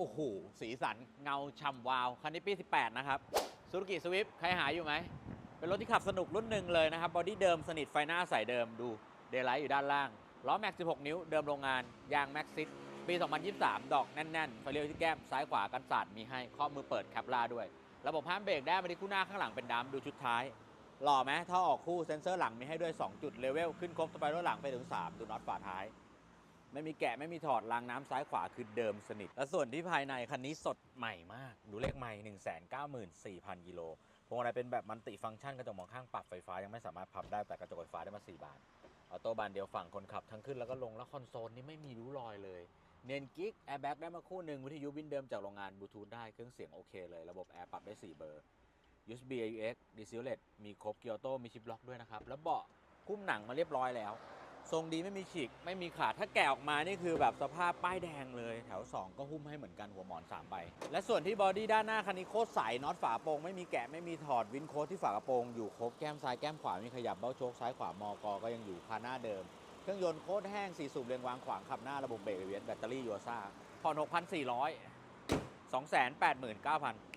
โอ้โห สีสันเงาช่ำวาว คันนี้ปี 18 นะครับซูซูกิสวิฟใครหาอยู่ไหม เป็นรถที่ขับสนุกรุ่นหนึ่งเลยนะครับ บอดี้เดิมสนิทไฟหน้าใสเดิมดูเดลไลท์อยู่ด้านล่าง ล้อแม็ก 16 นิ้วเดิมโรงงาน ยางแม็กซิสปี 2023 ดอกแน่นๆไฟเลี้ยวที่แก้มซ้ายขวากันสาดมีให้ข้อมือเปิดแคปลาด้วย ระบบห้ามเบรกได้มาที่คู่หน้าข้างหลังเป็นดำดูชุดท้ายหล่อไหมท่อออกคู่เซ็นเซอร์หลังมีให้ด้วย 2 จุดเลเวลขึ้นครบสไปร์หลังไปถึง 3 ดูน็อตฝาท้าย ไม่มีแกะไม่มีถอดรางน้ำซ้ายขวาคือเดิมสนิท และส่วนที่ภายในคันนี้สดใหม่มาก ดูเลขใหม่194,000กิโลพวงมาลัยเป็นแบบมันติฟังก์ชันกระจกมองข้างปรับไฟฟ้ายังไม่สามารถพับได้แต่กระจกไฟฟ้าได้มา 4 บานออโต้บานเดียวฝั่งคนขับทั้งขึ้นแล้วก็ลงแล้วคอนโซลนี่ไม่มีริ้รอยเลยเนียนกิ๊กแอร์แบ็กได้มาคู่หนึ่งวิทยุบินเดิมจากโรงงานบลูทูธได้เครื่องเสียงโอเคเลยระบบแอร์ปรับได้ 4 เบอร์ USB AUX d i s p l a y มีครบเกียร์โต้มีชิปล็อกด้วยนะครับแล้วเบาะคุ้มหนังมาเรียบร้อยแล้ว ทรงดีไม่มีฉีกไม่มีขาดถ้าแกะออกมานี่คือแบบสภาพป้ายแดงเลย แถว 2 ก็หุ้มให้เหมือนกันหัวหมอน3ใบและส่วนที่บอดี้ด้านหน้าคันนี้โคตรใสน็อตฝาโปรงไม่มีแกะไม่มีถอดวินโค้ดที่ฝากระโปรงอยู่ครบแก้มซ้ายแก้มขวามีขยับเบ้าโชคซ้ายขวามอกอก็ยังอยู่คาหน้าเดิม เครื่องยนต์โคตรแห้งสีสูบเรียงวางขวางขับหน้าระบบเบรกเวียนแบตเตอรี่ยูซ่าผ่อน6,400 289,000